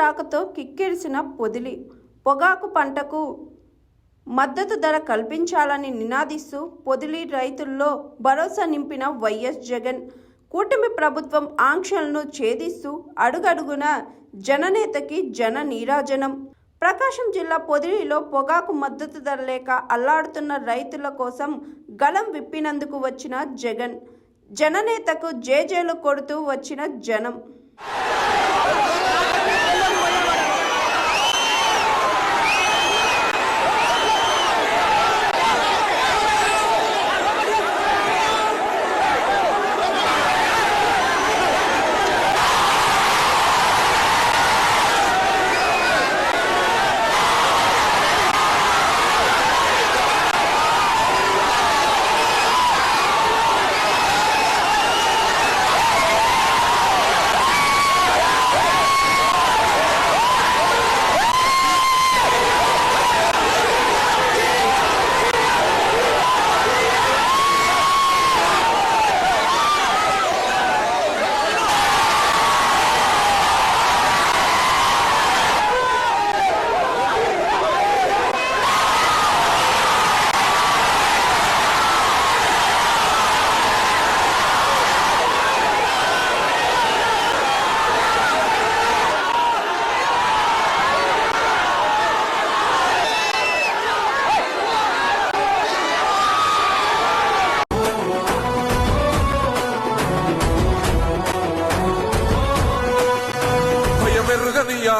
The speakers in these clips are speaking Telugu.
రాకతో కిక్కిరిసిన పొదిలి పొగాకు పంటకు మద్దతు ధర కల్పించాలని నినాదిస్తూ పొదిలి రైతుల్లో భరోసా నింపిన వైఎస్ జగన్ కూటమి ప్రభుత్వం ఆంక్షలను ఛేదిస్తూ అడుగడుగున జననేతకి జన నీరాజనం. ప్రకాశం జిల్లా పొదిలిలో పొగాకు మద్దతు ధర లేక అల్లాడుతున్న రైతుల కోసం గలం విప్పినందుకు వచ్చిన జగన్ జననేతకు జేజేలు కొడుతూ వచ్చిన జనం.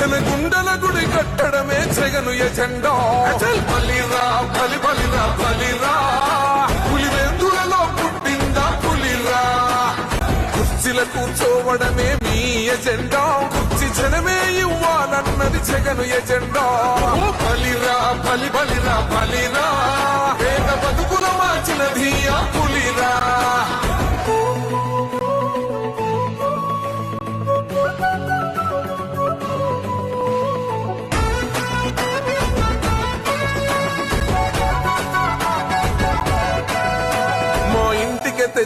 జనగుండల గుడి కట్టడమే జగను ఎజెండో. అచల్ బలిరా బలి బలిరా బలిరా. పులివెందులలో పుట్టిందా పులిరా? కుర్చీల కూర్చోవడమే మీ ఎజెండా. కుర్చీ జనమే ఇవ్వాలన్నది జగను ఎజెండా. బలిరా బలి బలిరా బలిరా. పేద బతుకుల మార్చినది ఆ పులిరా.